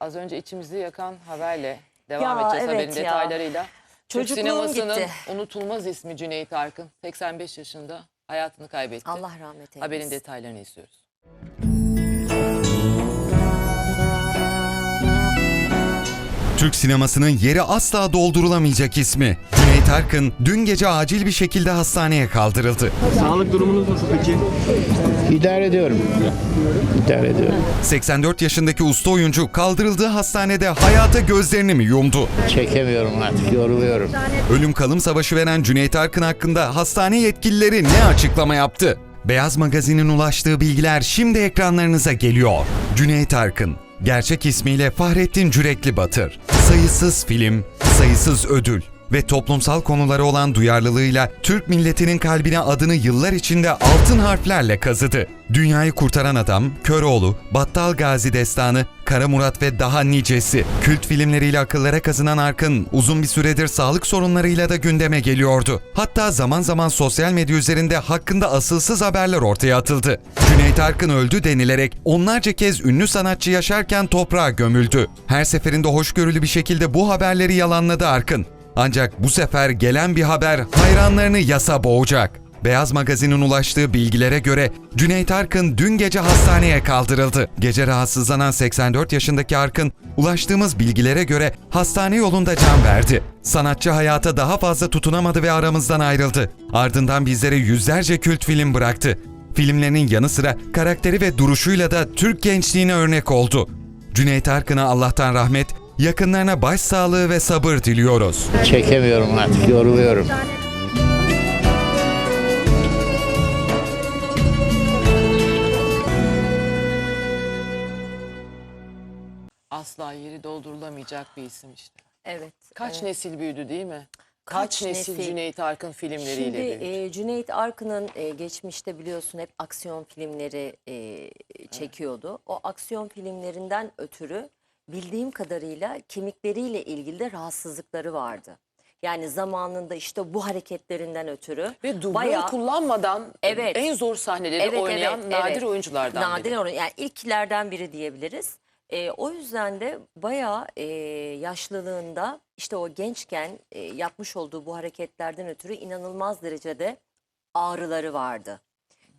az önce içimizi yakan haberle devam Ya, edeceğiz evet haberin ya. detaylarıyla. Türk Çocukluğum sinemasının gitti. unutulmaz ismi Cüneyt Arkın. 85 yaşında hayatını kaybetti. Allah rahmet eylesin. Haberin detaylarını izliyoruz. Türk sinemasının yeri asla doldurulamayacak ismi. Cüneyt Arkın dün gece acil bir şekilde hastaneye kaldırıldı. Sağlık durumunuz nasıl peki? İdare ediyorum. İdare ediyorum. 84 yaşındaki usta oyuncu kaldırıldığı hastanede hayata gözlerini mi yumdu? Çekemiyorum artık, yoruluyorum. Ölüm kalım savaşı veren Cüneyt Arkın hakkında hastane yetkilileri ne açıklama yaptı? Beyaz Magazin'in ulaştığı bilgiler şimdi ekranlarınıza geliyor. Cüneyt Arkın, gerçek ismiyle Fahrettin Cürekli Batır. Sayısız film, sayısız ödül ve toplumsal konulara olan duyarlılığıyla Türk milletinin kalbine adını yıllar içinde altın harflerle kazıdı. Dünyayı Kurtaran Adam, Köroğlu, Battal Gazi Destanı, Kara Murat ve daha nicesi. Kült filmleriyle akıllara kazınan Arkın uzun bir süredir sağlık sorunlarıyla da gündeme geliyordu. Hatta zaman zaman sosyal medya üzerinde hakkında asılsız haberler ortaya atıldı. Cüneyt Arkın öldü denilerek onlarca kez ünlü sanatçı yaşarken toprağa gömüldü. Her seferinde hoşgörülü bir şekilde bu haberleri yalanladı Arkın. Ancak bu sefer gelen bir haber hayranlarını yasa boğacak. Beyaz Magazin'in ulaştığı bilgilere göre Cüneyt Arkın dün gece hastaneye kaldırıldı. Gece rahatsızlanan 84 yaşındaki Arkın, ulaştığımız bilgilere göre hastane yolunda can verdi. Sanatçı hayata daha fazla tutunamadı ve aramızdan ayrıldı. Ardından bizlere yüzlerce kült film bıraktı. Filmlerinin yanı sıra karakteri ve duruşuyla da Türk gençliğine örnek oldu. Cüneyt Arkın'a Allah'tan rahmet, yakınlarına başsağlığı ve sabır diliyoruz. Çekemiyorum artık, yoruluyorum. Asla yeri doldurulamayacak bir isim işte. Evet. Kaç evet. nesil büyüdü değil mi? Kaç, Kaç nesil, nesil? Cüneyt Arkın filmleriyle Şimdi büyüdü? e, Cüneyt Arkın'ın e, geçmişte biliyorsun hep aksiyon filmleri e, çekiyordu. O aksiyon filmlerinden ötürü bildiğim kadarıyla kemikleriyle ilgili de rahatsızlıkları vardı. Yani zamanında işte bu hareketlerinden ötürü Ve dublör bayağı- kullanmadan Evet. en zor sahneleri Evet, oynayan evet, nadir evet. oyunculardan Nadir biri. yani ilklerden biri diyebiliriz. E, o yüzden de bayağı e, yaşlılığında işte o gençken e, yapmış olduğu bu hareketlerden ötürü inanılmaz derecede ağrıları vardı.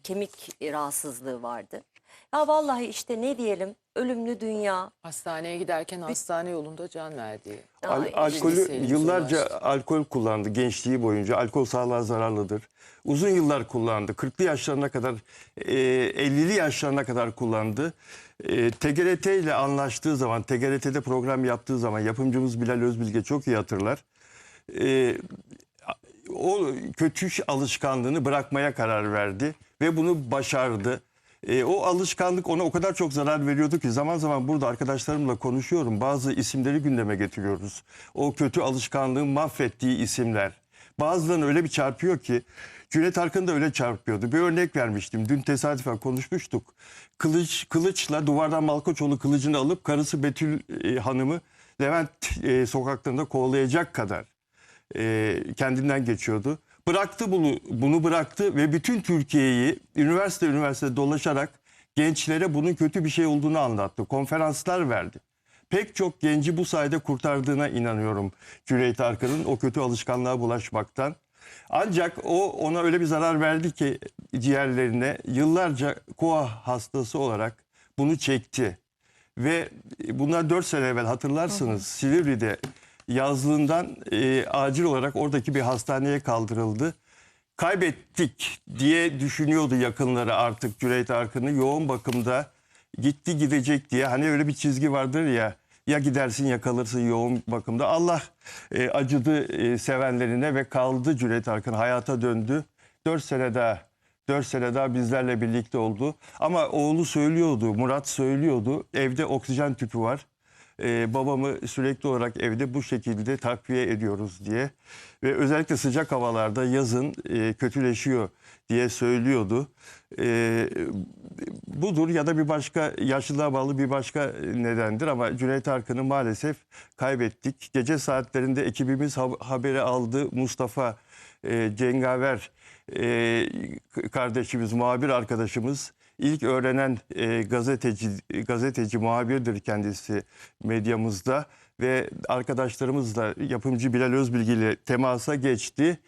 Kemik rahatsızlığı vardı. Ya vallahi işte ne diyelim ölümlü dünya. Hastaneye giderken hastane yolunda can verdi. Al- Ay, alkolü yıllarca ulaştı. alkol kullandı gençliği boyunca. Alkol sağlığa zararlıdır. Uzun yıllar kullandı. 40'lı yaşlarına kadar, e, 50'li yaşlarına kadar kullandı. E, TGRT ile anlaştığı zaman, TGRT'de program yaptığı zaman yapımcımız Bilal Özbilge çok iyi hatırlar. E, o kötü alışkanlığını bırakmaya karar verdi ve bunu başardı. E, o alışkanlık ona o kadar çok zarar veriyordu ki zaman zaman burada arkadaşlarımla konuşuyorum. Bazı isimleri gündeme getiriyoruz. O kötü alışkanlığın mahvettiği isimler. Bazılarını öyle bir çarpıyor ki Cüneyt Arkın da öyle çarpıyordu. Bir örnek vermiştim. Dün tesadüfen konuşmuştuk. Kılıç kılıçla duvardan Malkoçoğlu kılıcını alıp karısı Betül e, Hanım'ı Levent e, sokaklarında kovalayacak kadar e, kendinden geçiyordu. Bıraktı bunu, bunu bıraktı ve bütün Türkiye'yi üniversite üniversite dolaşarak gençlere bunun kötü bir şey olduğunu anlattı. Konferanslar verdi. Pek çok genci bu sayede kurtardığına inanıyorum Cüneyt Arkın'ın o kötü alışkanlığa bulaşmaktan. Ancak o ona öyle bir zarar verdi ki ciğerlerine yıllarca koa hastası olarak bunu çekti. Ve bunlar 4 sene evvel hatırlarsınız Silivri'de yazlığından e, acil olarak oradaki bir hastaneye kaldırıldı. Kaybettik diye düşünüyordu yakınları artık Cüneyt Arkın'ı yoğun bakımda gitti gidecek diye. Hani öyle bir çizgi vardır ya ya gidersin ya kalırsın yoğun bakımda. Allah e, acıdı e, sevenlerine ve kaldı Cüneyt Arkın hayata döndü. 4 sene daha 4 sene daha bizlerle birlikte oldu. Ama oğlu söylüyordu, Murat söylüyordu. Evde oksijen tüpü var. Ee, babamı sürekli olarak evde bu şekilde takviye ediyoruz diye. Ve özellikle sıcak havalarda yazın e, kötüleşiyor diye söylüyordu. Ee, budur ya da bir başka yaşlılığa bağlı bir başka nedendir ama Cüneyt Arkın'ı maalesef kaybettik. Gece saatlerinde ekibimiz ha- haberi aldı. Mustafa e, Cengaver e, kardeşimiz, muhabir arkadaşımız ilk öğrenen e, gazeteci gazeteci muhabirdir kendisi medyamızda ve arkadaşlarımızla yapımcı Bilal Özbilgi ile temasa geçti.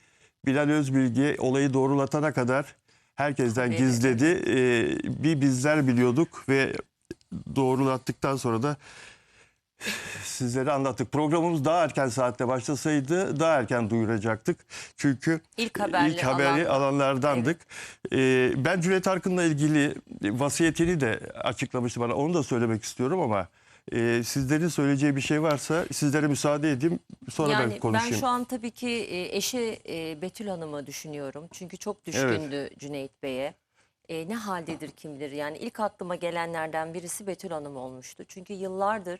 Bilal Özbilgi olayı doğrulatana kadar herkesten Haberi. gizledi. E, bir bizler biliyorduk ve doğrulattıktan sonra da sizlere anlattık. Programımız daha erken saatte başlasaydı daha erken duyuracaktık. Çünkü İlk haberli ilk haberi alan- alanlardandık. Ee, ben Cüneyt Arkın'la ilgili vasiyetini de açıklamıştı bana. Onu da söylemek istiyorum ama e, sizlerin söyleyeceği bir şey varsa sizlere müsaade edeyim. Sonra ben Yani ben konuşayım. şu an tabii ki e, eşi e, Betül Hanım'ı düşünüyorum. Çünkü çok düşkündü Cüneyt Bey'e. E, ne haldedir kim bilir. Yani ilk aklıma gelenlerden birisi Betül Hanım olmuştu. Çünkü yıllardır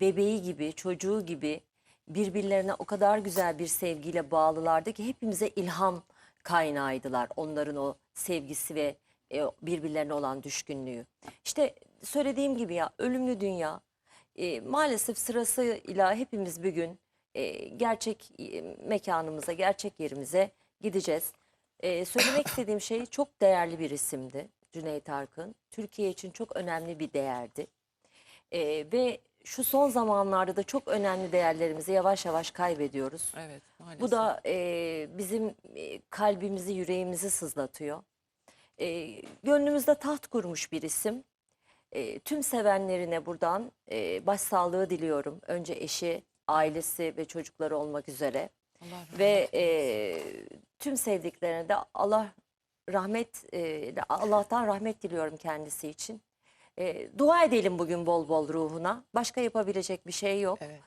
bebeği gibi, çocuğu gibi birbirlerine o kadar güzel bir sevgiyle bağlılardı ki hepimize ilham kaynağıydılar. Onların o sevgisi ve e, birbirlerine olan düşkünlüğü. İşte söylediğim gibi ya ölümlü dünya e, maalesef sırasıyla hepimiz bir gün e, gerçek e, mekanımıza, gerçek yerimize gideceğiz. E, söylemek istediğim şey çok değerli bir isimdi Cüneyt Arkın. Türkiye için çok önemli bir değerdi. E, ve şu son zamanlarda da çok önemli değerlerimizi yavaş yavaş kaybediyoruz. Evet maalesef. Bu da e, bizim e, kalbimizi, yüreğimizi sızlatıyor. E, gönlümüzde taht kurmuş bir isim. E, tüm sevenlerine buradan e, başsağlığı diliyorum. Önce eşi, ailesi ve çocukları olmak üzere. Allah Ve e, tüm sevdiklerine de Allah rahmet, e, Allah'tan rahmet diliyorum kendisi için. E, dua edelim bugün bol bol ruhuna. Başka yapabilecek bir şey yok. Evet.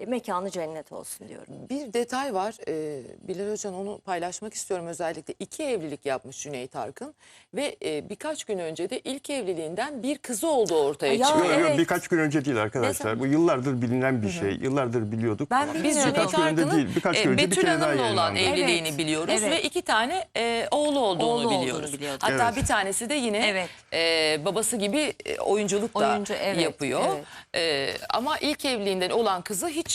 E, mekanı cennet olsun diyorum. Bir detay var. Ee, Bilal Hocam onu paylaşmak istiyorum özellikle. iki evlilik yapmış Cüneyt Arkın. Ve e, birkaç gün önce de ilk evliliğinden bir kızı olduğu ortaya Ya, çıkıyor. Yok, yok, evet. birkaç gün önce değil arkadaşlar. Bu yıllardır bilinen bir şey. Yıllardır biliyorduk. Ben Biz bilmiyorum. Birkaç Cüneyt gün önce Arkın'ın değil, birkaç e, gün önce bir Betül kere daha Hanım'la olan yayınlandı. evliliğini Evet, biliyoruz evet. ve iki tane e, oğlu olduğunu Oğlu olduğunu biliyoruz. biliyorduk. Hatta Evet. bir tanesi de yine Evet. e, babası gibi e, oyunculuk da Oyuncu, evet, yapıyor. E, ama ilk evliliğinden olan kızı hiç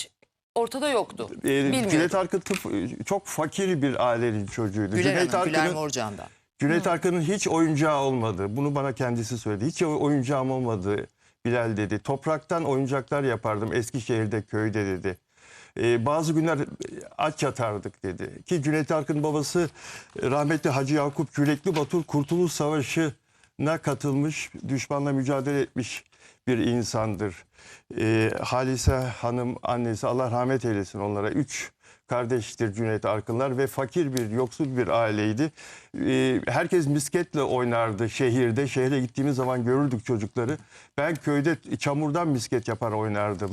ortada yoktu. Ee. Cüneyt Arkın tıp, çok fakir bir ailenin çocuğuydu. Güler Cüneyt Hanım, Güler Arkın'ın Morcan'dan. Cüneyt Arkın'ın hiç oyuncağı olmadı. Bunu bana kendisi söyledi. Hiç oyuncağım olmadı Bilal dedi. Topraktan oyuncaklar yapardım Eskişehir'de köyde dedi. Ee, bazı günler aç yatardık dedi. Ki Cüneyt Arkın babası e, rahmetli Hacı Yakup Kürekli Batur Kurtuluş Savaşı'na katılmış, düşmanla mücadele etmiş bir insandır. Ee, Halise Hanım annesi Allah rahmet eylesin onlara. Üç kardeştir Cüneyt Arkınlar ve fakir bir, yoksul bir aileydi. Ee, herkes misketle oynardı şehirde. Şehre gittiğimiz zaman görürdük çocukları. Ben köyde çamurdan misket yapar oynardım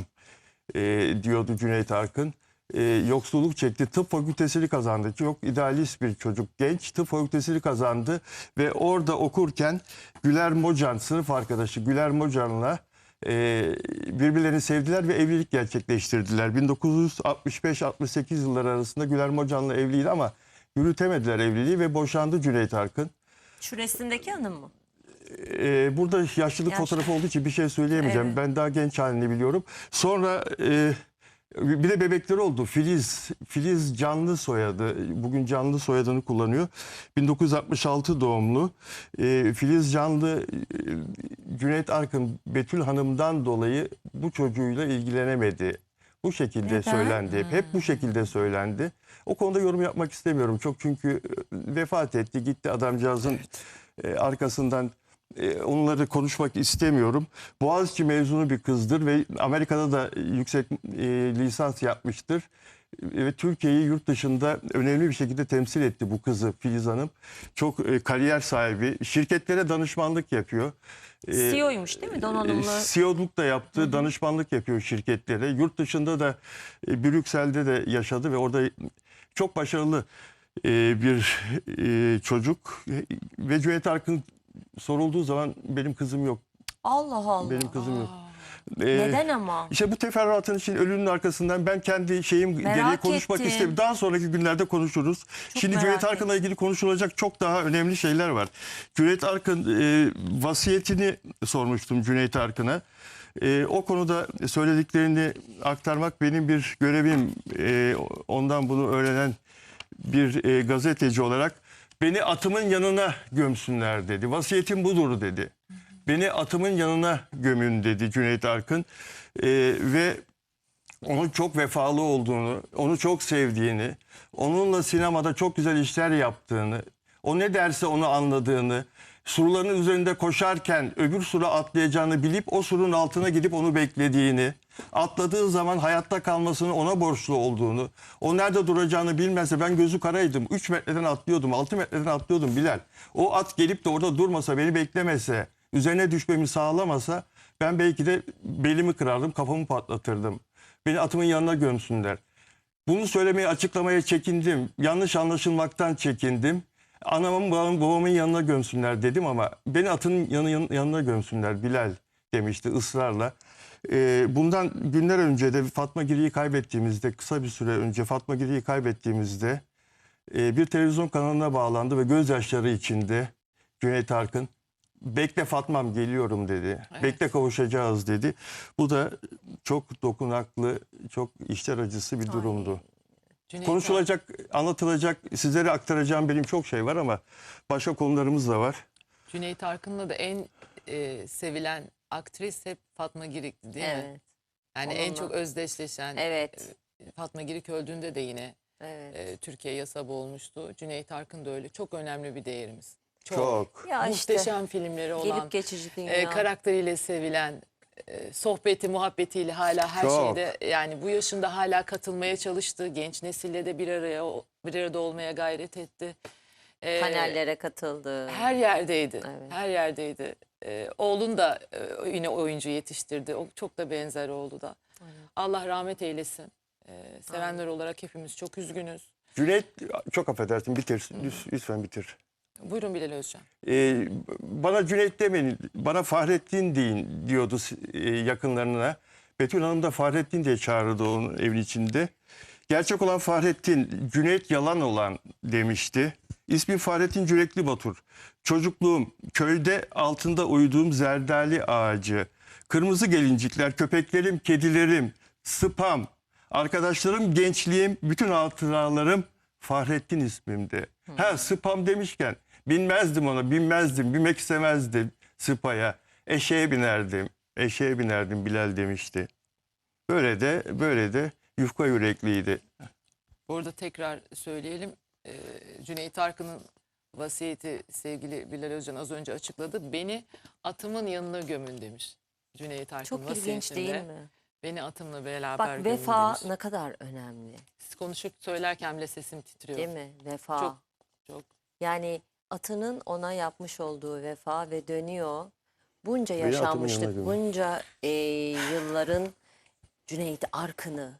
e, diyordu Cüneyt Arkın. E, yoksulluk çekti. Tıp fakültesini kazandı. Çok idealist bir çocuk. Genç tıp fakültesini kazandı. Ve orada okurken Güler Mocan, sınıf arkadaşı Güler Mocan'la e, birbirlerini sevdiler ve evlilik gerçekleştirdiler. 1965-68 yılları arasında Güler Mocan'la evliydi ama yürütemediler evliliği ve boşandı Cüneyt Arkın. Şu resimdeki hanım mı? Ee, burada yaşlılık Yaşlı. fotoğrafı olduğu için bir şey söyleyemeyeceğim. Evet. Ben daha genç halini biliyorum. Sonra e, bir de bebekleri oldu. Filiz, Filiz Canlı soyadı. Bugün Canlı soyadını kullanıyor. 1966 doğumlu. E, Filiz Canlı, e, Cüneyt Arkın, Betül Hanım'dan dolayı bu çocuğuyla ilgilenemedi. Bu şekilde Neden? söylendi hep. Hep bu şekilde söylendi. O konuda yorum yapmak istemiyorum. Çok çünkü e, vefat etti, gitti adamcağızın e, arkasından onları konuşmak istemiyorum. Boğaziçi mezunu bir kızdır ve Amerika'da da yüksek e, lisans yapmıştır. E, Ve Türkiye'yi yurt dışında önemli bir şekilde temsil etti bu kızı Filiz Hanım. Çok e, kariyer sahibi, şirketlere danışmanlık yapıyor. E, CEO'ymuş değil mi? Donanımlı. e, CEO'luk da yaptı, danışmanlık yapıyor şirketlere. Yurt dışında da e, Brüksel'de de yaşadı ve orada çok başarılı e, bir e, çocuk. Ve Cüneyt Arkın sorulduğu zaman benim kızım yok, Allah Allah. benim kızım yok. E, Neden ama? İşte bu teferruatın için ölümün arkasından ben kendi şeyim Merak gereği konuşmak ettim. istemiyorum. Daha sonraki günlerde konuşuruz. Şimdi merak Cüneyt Arkın'la ilgili konuşulacak çok daha önemli şeyler var. Cüneyt Arkın e, vasiyetini sormuştum Cüneyt Arkın'a. E, o konuda söylediklerini aktarmak benim bir görevim. E, ondan bunu öğrenen bir e, gazeteci olarak Beni atımın yanına gömsünler dedi. Vasiyetim budur dedi. Beni atımın yanına gömün dedi Cüneyt Arkın. Ee, ve onun çok vefalı olduğunu, onu çok sevdiğini, onunla sinemada çok güzel işler yaptığını, o ne derse onu anladığını, surların üzerinde koşarken öbür sura atlayacağını bilip o surun altına gidip onu beklediğini, atladığı zaman hayatta kalmasını ona borçlu olduğunu, o nerede duracağını bilmezse ben gözü karaydım. 3 metreden atlıyordum, 6 metreden atlıyordum Bilal. O at gelip de orada durmasa, beni beklemese, üzerine düşmemi sağlamasa ben belki de belimi kırardım, kafamı patlatırdım. Beni atımın yanına gömsünler. Bunu söylemeye, açıklamaya çekindim. Yanlış anlaşılmaktan çekindim. Anamın, babamın, babamın yanına gömsünler dedim ama beni atın yanı, yan- yanına gömsünler Bilal demişti ısrarla. Ee, bundan günler önce de Fatma Giri'yi kaybettiğimizde, kısa bir süre önce Fatma Giri'yi kaybettiğimizde e, bir televizyon kanalına bağlandı ve gözyaşları içinde Cüneyt Arkın bekle Fatmam geliyorum dedi. Bekle kavuşacağız dedi. Bu da çok dokunaklı, çok içler acısı bir durumdu. Cüneyt Konuşulacak, anlatılacak, sizlere aktaracağım benim çok şey var ama başka konularımız da var. Cüneyt Arkın'la da en e, sevilen aktris hep Fatma Girik'ti değil mi? Evet. Yani en Onunla. çok özdeşleşen Evet. Fatma Girik öldüğünde de yine Evet. e, Türkiye yasa boğulmuştu. Cüneyt Arkın da öyle. Çok önemli bir değerimiz. Çok. Çok. Ya işte Muhteşem filmleri olan, gelip geçici dünya. e, karakteriyle sevilen, e, sohbeti, muhabbetiyle hala her Çok. şeyde yani bu yaşında hala katılmaya çalıştı. Genç nesille de bir araya bir arada olmaya gayret etti. E, panellere katıldı. her yerdeydi. Evet. Her yerdeydi. Ee, oğlun da e, yine oyuncu yetiştirdi. O çok da benzer oldu da. Allah rahmet eylesin. Ee, sevenler olarak hepimiz çok üzgünüz. Cüneyt çok affedersin bitir. Lütfen bitir. Buyurun Bilal Özcan. Ee, bana Cüneyt demeyin, bana Fahrettin deyin diyordu e, yakınlarına. Betül Hanım da Fahrettin diye çağırdı onun evin içinde. Gerçek olan Fahrettin, Cüneyt yalan olan demişti. İsmim Fahrettin Cürekli Batur. Çocukluğum, köyde altında uyuduğum zerdali ağacı, kırmızı gelincikler, köpeklerim, kedilerim, sıpam, arkadaşlarım, gençliğim, bütün hatıralarım Fahrettin ismimdi. Ha sıpam demişken binmezdim ona, binmezdim, binmek istemezdim sıpaya. Eşeğe binerdim, eşeğe binerdim Bilal demişti. Böyle de böyle de yufka yürekliydi. Burada tekrar söyleyelim. Ee, Cüneyt Arkın'ın vasiyeti sevgili Bilal Özcan az önce açıkladı. Beni atımın yanına gömün demiş. Cüneyt Arkın Çok ilginç değil mi? Beni atımla beraber Bak gömün vefa demiş. ne kadar önemli. Siz konuşup söylerken bile sesim titriyor. Değil mi? Vefa. Çok, çok. Yani atının ona yapmış olduğu vefa ve dönüyor. Bunca yanına yaşanmışlık, bunca e, yılların Cüneyt Arkın'ı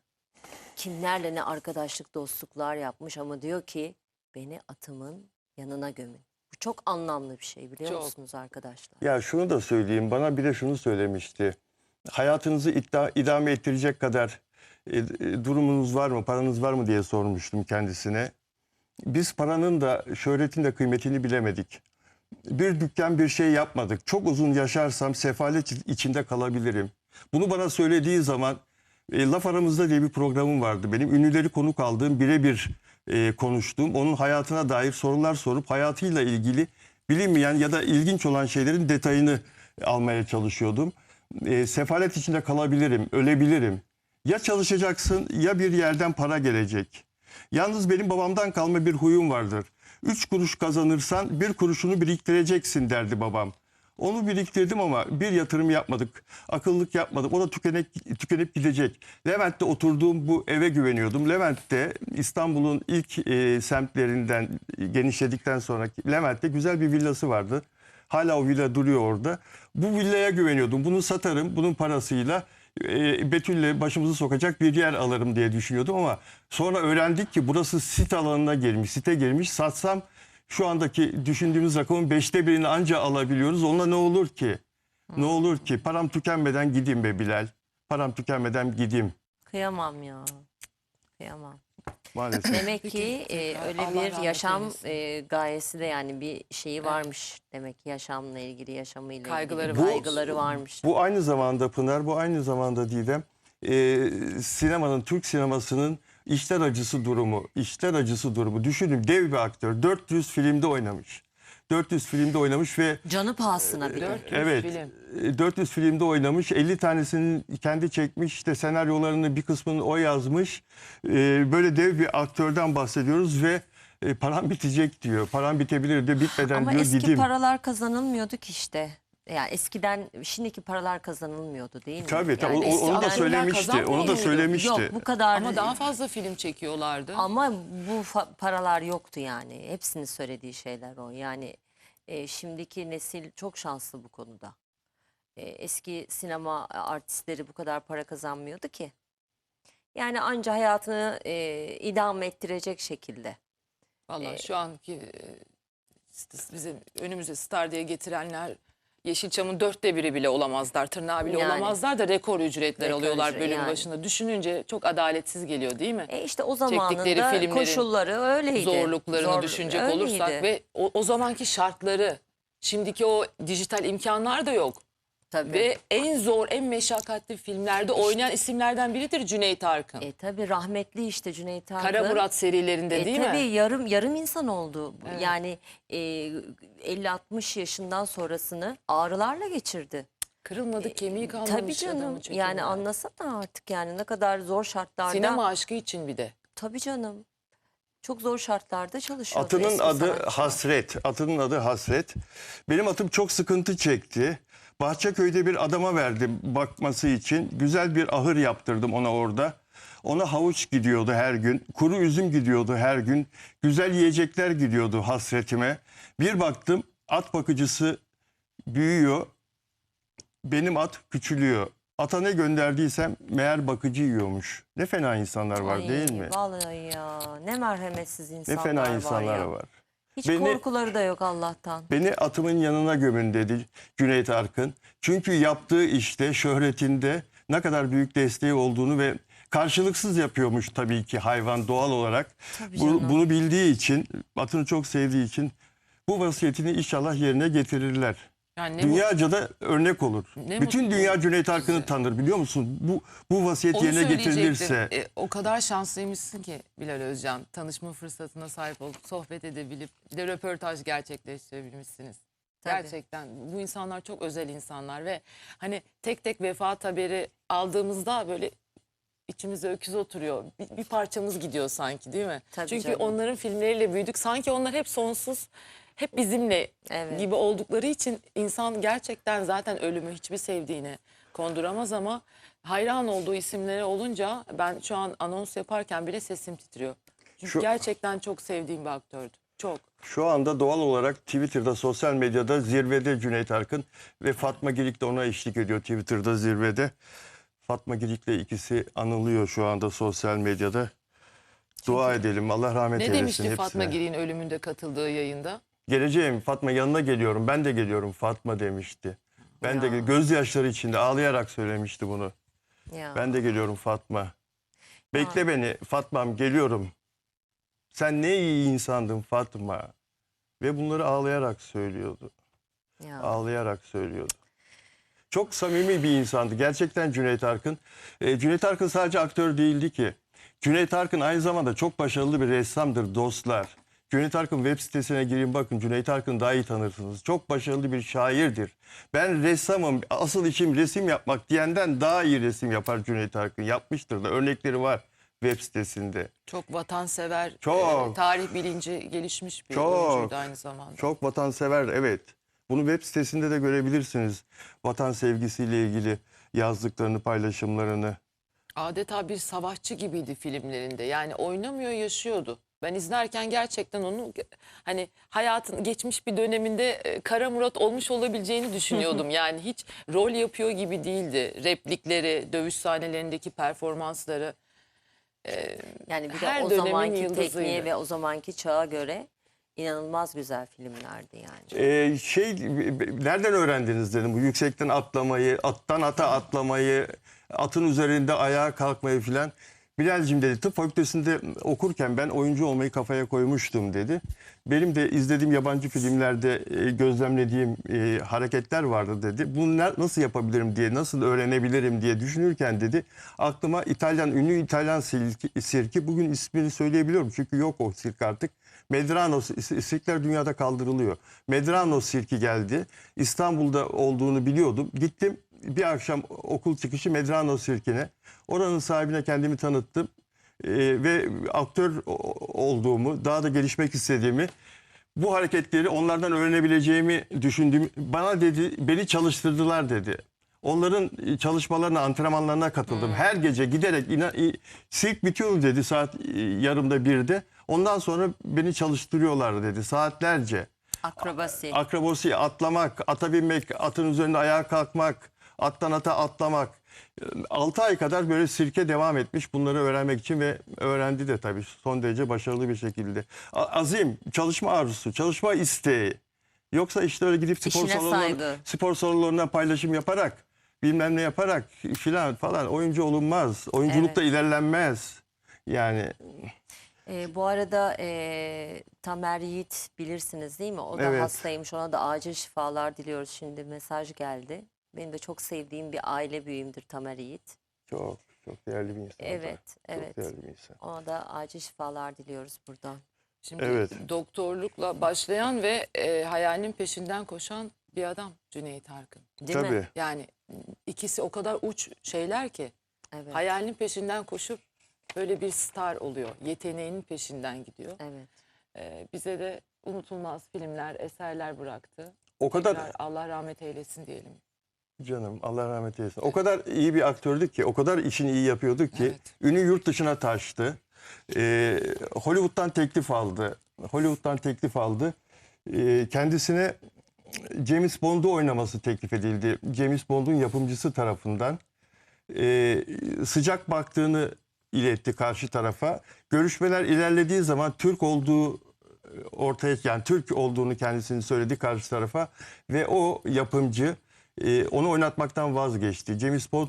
kimlerle ne arkadaşlık, dostluklar yapmış ama diyor ki beni atımın yanına gömün. Bu çok anlamlı bir şey biliyor Çok. musunuz arkadaşlar? Ya şunu da söyleyeyim. Bana bir de şunu söylemişti. Hayatınızı iddia, idame ettirecek kadar e, e, durumunuz var mı, paranız var mı diye sormuştum kendisine. Biz paranın da şöhretin de kıymetini bilemedik. Bir dükkan bir şey yapmadık. Çok uzun yaşarsam sefalet içinde kalabilirim. Bunu bana söylediği zaman e, Laf Aramızda diye bir programım vardı. Benim ünlüleri konuk aldığım birebir e, konuştuğum, onun hayatına dair sorular sorup hayatıyla ilgili bilinmeyen ya da ilginç olan şeylerin detayını almaya çalışıyordum. E, sefalet içinde kalabilirim, ölebilirim. Ya çalışacaksın ya bir yerden para gelecek. Yalnız benim babamdan kalma bir huyum vardır. Üç kuruş kazanırsan bir kuruşunu biriktireceksin derdi babam. Onu biriktirdim ama bir yatırım yapmadık. Akıllık yapmadık. O da tükenip, tükenip gidecek. Levent'te oturduğum bu eve güveniyordum. Levent'te İstanbul'un ilk e, semtlerinden genişledikten sonra Levent'te güzel bir villası vardı. Hala o villa duruyor orada. Bu villaya güveniyordum. Bunu satarım bunun parasıyla e, Betül'le başımızı sokacak bir yer alırım diye düşünüyordum ama sonra öğrendik ki burası sit alanına gelmiş, site gelmiş. Satsam şu andaki düşündüğümüz rakamın beşte birini anca alabiliyoruz. Onunla ne olur ki? Ne olur ki? Param tükenmeden gideyim be Bilal. Param tükenmeden gideyim. Kıyamam ya. Kıyamam. Maalesef. Demek ki e, öyle Allah bir rahmet yaşam eylesin. e, gayesi de yani bir şeyi varmış demek ki yaşamla ilgili yaşamıyla Kaygıları ilgili var. kaygıları varmış. Bu aynı zamanda Pınar, bu aynı zamanda Didem. e, sinemanın, Türk sinemasının İşler acısı durumu, işler acısı durumu. Düşünün dev bir aktör. 400 filmde oynamış. 400 filmde oynamış ve Canı pahasına bir de. 400 Evet. film. e, 400 filmde oynamış. 50 tanesini kendi çekmiş. İşte senaryolarını bir kısmını o yazmış. E, Böyle dev bir aktörden bahsediyoruz ve e, param bitecek diyor. Param bitebilir de bitmeden Ama diyor eski gideyim. paralar kazanılmıyordu ki işte. Yani eskiden şimdiki paralar kazanılmıyordu değil mi? Tabii tabii Yani o- onu da söylemişti. Onu da söylemişti. Yok bu kadar Ama daha fazla film çekiyorlardı. Ama bu paralar yoktu yani. Hepsinin söylediği şeyler o. Yani e, şimdiki nesil çok şanslı bu konuda. E, eski sinema artistleri bu kadar para kazanmıyordu ki. Yani anca hayatını e, idame ettirecek şekilde. Vallahi Ee, şu anki e, bize önümüze star diye getirenler Yeşilçam'ın dörtte biri bile olamazlar. Tırnağı bile Yani. olamazlar da rekor ücretler Rekor alıyorlar bölüm yani. başında. Düşününce çok adaletsiz geliyor değil mi? E işte o zamanında filmlerin koşulları öyleydi. Zorluklarını Zor- düşünecek öyleydi. olursak ve o, o zamanki şartları, şimdiki o dijital imkanlar da yok. Tabii. Ve en zor, en meşakkatli filmlerde oynayan isimlerden biridir Cüneyt Arkın. E tabii rahmetli işte Cüneyt Arkın. Kara Murat serilerinde E, değil tabii mi? yarım yarım insan oldu. Evet. Yani e, 50-60 yaşından sonrasını ağrılarla geçirdi. Kırılmadı kemiği kalmamış E, Tabii canım. Yani anlasana artık yani ne kadar zor şartlarda. Sinema aşkı için bir de. Tabii canım. Çok zor şartlarda çalışıyordu. Atının adı sanatçılar. Hasret. Atının adı Hasret. Benim atım çok sıkıntı çekti. Bahçeköy'de bir adama verdim bakması için. Güzel bir ahır yaptırdım ona orada. Ona havuç gidiyordu her gün. Kuru üzüm gidiyordu her gün. Güzel yiyecekler gidiyordu hasretime. Bir baktım at bakıcısı büyüyor. Benim at küçülüyor. Ata ne gönderdiysem meğer bakıcı yiyormuş. Ne fena insanlar var Ay, değil mi? Vallahi ya ne merhametsiz Ne insanlar fena var insanlar ya. var. Hiç Beni- korkuları da yok Allah'tan. Beni atımın yanına gömün dedi Cüneyt Arkın. Çünkü yaptığı işte, şöhretinde ne kadar büyük desteği olduğunu ve karşılıksız yapıyormuş tabii ki hayvan doğal olarak. Bu- bunu bildiği için, atını çok sevdiği için bu vasiyetini inşallah yerine getirirler. Yani ne Dünyaca da örnek olur. Ne Bütün mutlu dünya Cüneyt Arkın'ı tanır biliyor musun? Bu bu vasiyet Onu yerine getirilirse. E, o kadar şanslıymışsın ki Bilal Özcan. Tanışma fırsatına sahip olup sohbet edebilip bir de röportaj gerçekleştirebilmişsiniz. Tabii. Gerçekten bu insanlar çok özel insanlar ve hani tek tek vefat haberi aldığımızda böyle içimize öküz oturuyor. Bir, bir parçamız gidiyor sanki değil mi? Tabii Çünkü canım. onların filmleriyle büyüdük. Sanki onlar hep sonsuz, hep bizimle Evet. gibi oldukları için insan gerçekten zaten ölümü hiçbir sevdiğine konduramaz ama hayran olduğu isimlere olunca ben şu an anons yaparken bile sesim titriyor. Çünkü Şu- gerçekten çok sevdiğim bir aktördü. Çok. Şu anda doğal olarak Twitter'da, sosyal medyada zirvede Cüneyt Arkın ve Fatma Girik de ona eşlik ediyor Twitter'da zirvede. Fatma Girik'le ikisi anılıyor şu anda sosyal medyada. Dua edelim. Allah rahmet Ne eylesin demişti hepsine. Fatma Girik'in ölümünde katıldığı yayında? Geleceğim Fatma yanına geliyorum. Ben de geliyorum Fatma demişti. Ben de Ya. gözyaşları içinde ağlayarak söylemişti bunu. Ya. Ben de geliyorum Fatma. Bekle beni Fatmam geliyorum. Sen ne iyi insandın Fatma. Ve bunları ağlayarak söylüyordu. ya. Ağlayarak söylüyordu. Çok samimi bir insandı. Gerçekten Cüneyt Arkın. Ee, Cüneyt Arkın sadece aktör değildi ki. Cüneyt Arkın aynı zamanda çok başarılı bir ressamdır dostlar. Cüneyt Arkın web sitesine girin bakın. Cüneyt Arkın daha iyi tanırsınız. Çok başarılı bir şairdir. Ben ressamım, asıl işim resim yapmak diyenden daha iyi resim yapar Cüneyt Arkın. Yapmıştır da örnekleri var web sitesinde. Çok vatansever, Çok. e, tarih bilinci gelişmiş bir Çok. oyuncuydu aynı zamanda. Çok vatansever evet. Bunu web sitesinde de görebilirsiniz. Vatan sevgisiyle ilgili yazdıklarını, paylaşımlarını. adeta bir savaşçı gibiydi filmlerinde. Yani oynamıyor, yaşıyordu. Ben izlerken gerçekten onu hani hayatın geçmiş bir döneminde e, Kara Murat olmuş olabileceğini düşünüyordum. yani hiç rol yapıyor gibi değildi. Replikleri, dövüş sahnelerindeki performansları. Yani bir de her o dönemin zamanki yıldızıydı. tekniğe ve o zamanki çağa göre inanılmaz güzel filmlerdi yani. Ee, şey nereden öğrendiniz dedim bu yüksekten atlamayı, attan ata atlamayı, atın üzerinde ayağa kalkmayı filan. Bilal'cim dedi tıp fakültesinde okurken ben oyuncu olmayı kafaya koymuştum dedi. Benim de izlediğim yabancı filmlerde e, gözlemlediğim e, hareketler vardı dedi. Bunu ne- nasıl yapabilirim diye, nasıl öğrenebilirim diye düşünürken dedi. Aklıma İtalyan, ünlü İtalyan sirki, sirki bugün ismini söyleyebiliyorum çünkü yok o sirk artık. Medrano sirkler dünyada kaldırılıyor. Medrano sirki geldi. İstanbul'da olduğunu biliyordum. Gittim bir akşam okul çıkışı Medrano sirkine. Oranın sahibine kendimi tanıttım. Ee, ve aktör olduğumu, daha da gelişmek istediğimi, bu hareketleri onlardan öğrenebileceğimi düşündüm. Bana dedi, beni çalıştırdılar dedi. Onların çalışmalarına, antrenmanlarına katıldım. Her gece giderek ina, sirk bitiyor dedi saat e, yarımda birde. Ondan sonra beni çalıştırıyorlar dedi saatlerce. Akrobasi. Akrobasi, atlamak, ata binmek, atın üzerinde ayağa kalkmak, attan ata atlamak. 6 ay kadar böyle sirke devam etmiş bunları öğrenmek için ve öğrendi de tabii son derece başarılı bir şekilde. Azim, çalışma arzusu, çalışma isteği. Yoksa işte öyle gidip spor İşine salonlarına, spor salonlarına paylaşım yaparak, bilmem ne yaparak filan falan oyuncu olunmaz. Oyunculukta ilerlenmez. Yani Ee, bu arada e, Tamer Yiğit bilirsiniz değil mi? O da Evet. hastaymış. Ona da acil şifalar diliyoruz. Şimdi mesaj geldi. Benim de çok sevdiğim bir aile büyüğümdür Tamer Yiğit. çok çok değerli bir insan. o da. Evet, evet. Çok değerli bir insan. Ona da acil şifalar diliyoruz buradan. Şimdi Evet. doktorlukla başlayan ve e, hayalinin peşinden koşan bir adam Cüneyt Arkın. Değil Tabii. mi? Yani ikisi o kadar uç şeyler ki Evet. hayalinin peşinden koşup böyle bir star oluyor. Yeteneğinin peşinden gidiyor. Evet. E, bize de unutulmaz filmler, eserler bıraktı. O kadar Tekrar Allah rahmet eylesin diyelim. Canım Allah rahmet eylesin. O kadar iyi bir aktördü ki, o kadar işini iyi yapıyordu ki Evet. ünü yurt dışına taştı. Ee, Hollywood'dan teklif aldı. Hollywood'dan teklif aldı. Ee, kendisine James Bond'u oynaması teklif edildi. James Bond'un yapımcısı tarafından. Ee, sıcak baktığını iletti karşı tarafa. Görüşmeler ilerlediği zaman Türk olduğu ortaya yani Türk olduğunu kendisini söyledi karşı tarafa ve o yapımcı e, onu oynatmaktan vazgeçti. James Bond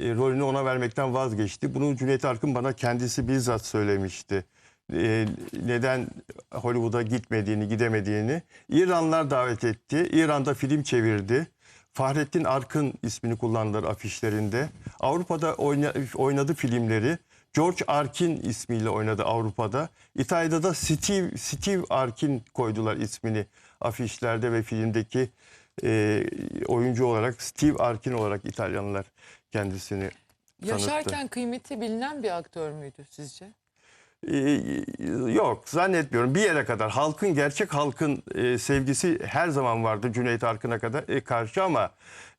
e, rolünü ona vermekten vazgeçti. Bunu Cüneyt Arkın bana kendisi bizzat söylemişti. E, neden Hollywood'a gitmediğini, gidemediğini. İranlar davet etti. İran'da film çevirdi. Fahrettin Arkın ismini kullandılar afişlerinde. Avrupa'da oyna- oynadı filmleri. George Arkin ismiyle oynadı Avrupa'da. İtalya'da da Steve, Steve Arkin koydular ismini afişlerde ve filmdeki e, oyuncu olarak Steve Arkin olarak İtalyanlar kendisini tanıttı. Yaşarken kıymeti bilinen bir aktör müydü sizce? Ee, yok zannetmiyorum bir yere kadar halkın gerçek halkın e, sevgisi her zaman vardı Cüneyt Arkın'a kadar e, karşı ama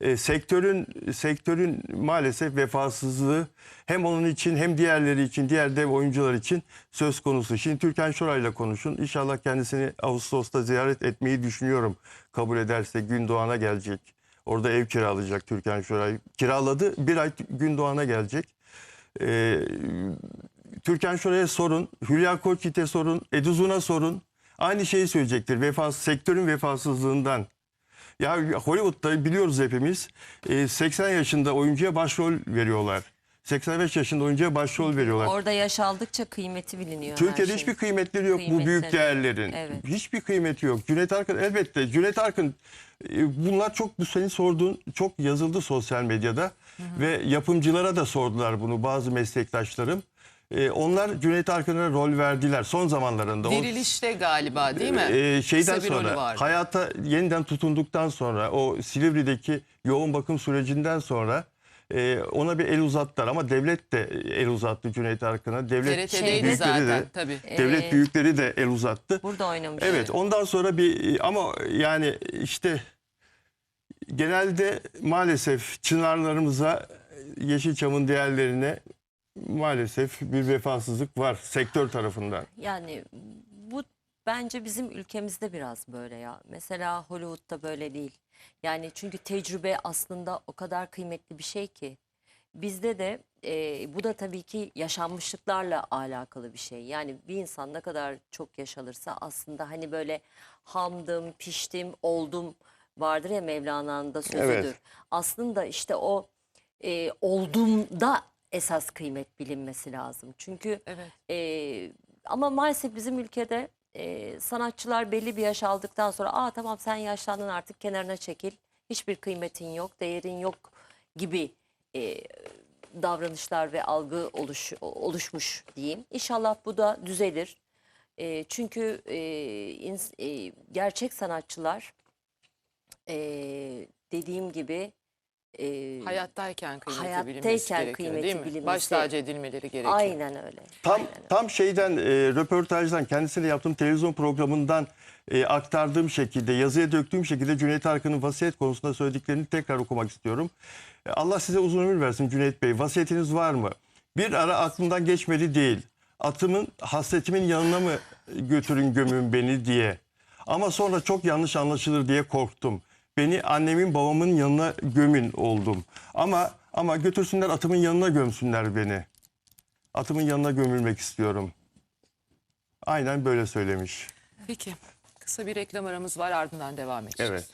e, sektörün sektörün maalesef vefasızlığı hem onun için hem diğerleri için diğer dev oyuncular için söz konusu. Şimdi Türkan Şoray'la konuşun İnşallah kendisini Ağustos'ta ziyaret etmeyi düşünüyorum kabul ederse Gündoğan'a gelecek. Orada ev kiralayacak Türkan Şoray. Kiraladı bir ay Gündoğan'a gelecek. Ee, Türkan Şoray'a sorun, Hülya Koçyiğit'e sorun, Eduzun'a sorun. Aynı şeyi söyleyecektir. Vefas, sektörün vefasızlığından. Ya Hollywood'da biliyoruz hepimiz e, 80 yaşında oyuncuya başrol veriyorlar. 85 yaşında oyuncuya başrol veriyorlar. Orada yaş aldıkça kıymeti biliniyor. Türkiye'de şeyin. hiçbir kıymetleri yok bu büyük Kıymetleri. değerlerin. Evet. Hiçbir kıymeti yok. Cüneyt Arkın elbette. Cüneyt Arkın e, bunlar çok bu senin sorduğun çok yazıldı sosyal medyada ve yapımcılara da sordular bunu bazı meslektaşlarım. E, onlar Cüneyt Arkın'a rol verdiler son zamanlarında. O- Dirilişte galiba değil mi? ee, şeyden Kısa bir rolü sonra vardı. hayata yeniden tutunduktan sonra o Silivri'deki yoğun bakım sürecinden sonra e, ona bir el uzattılar ama devlet de el uzattı Cüneyt Arkın'a. Devlet TRT'deydi büyükleri zaten de tabii. devlet Ee, büyükleri de el uzattı. Burada oynamış. Evet ondan sonra bir ama yani işte genelde maalesef çınarlarımıza Yeşilçam'ın değerlerine maalesef bir vefasızlık var sektör tarafından. Yani bu bence bizim ülkemizde biraz böyle ya. Mesela Hollywood'da böyle değil. Yani çünkü tecrübe aslında o kadar kıymetli bir şey ki. Bizde de e, bu da tabii ki yaşanmışlıklarla alakalı bir şey. Yani bir insan ne kadar çok yaşalırsa aslında hani böyle hamdım, piştim, oldum vardır ya Mevlana'nın da sözüdür. Evet. Aslında işte o e, olduğumda esas kıymet bilinmesi lazım. Çünkü Evet. e, ama maalesef bizim ülkede e, sanatçılar belli bir yaş aldıktan sonra aa tamam sen yaşlandın artık kenarına çekil. Hiçbir kıymetin yok, değerin yok gibi e, davranışlar ve algı oluş, oluşmuş diyeyim. İnşallah bu da düzelir. E, çünkü e, ins- e, gerçek sanatçılar e, dediğim gibi e, Hayattayken kıymeti Hayattayken bilinmesi gerekiyor kıymeti değil mi? bilinmesi- Baş tacı edilmeleri gerekiyor. aynen öyle. Tam aynen öyle. tam şeyden e, röportajdan kendisiyle yaptığım televizyon programından e, aktardığım şekilde yazıya döktüğüm şekilde Cüneyt Arkın'ın vasiyet konusunda söylediklerini tekrar okumak istiyorum. E, Allah size uzun ömür versin Cüneyt Bey. Vasiyetiniz var mı? Bir ara aklımdan geçmedi değil. Atımın hasretimin yanına mı götürün gömün beni diye. Ama sonra çok yanlış anlaşılır diye korktum. Beni annemin babamın yanına gömün oldum. Ama ama götürsünler atımın yanına gömsünler beni. Atımın yanına gömülmek istiyorum. Aynen böyle söylemiş. Peki. Kısa bir reklam aramız var ardından devam edeceğiz. Evet.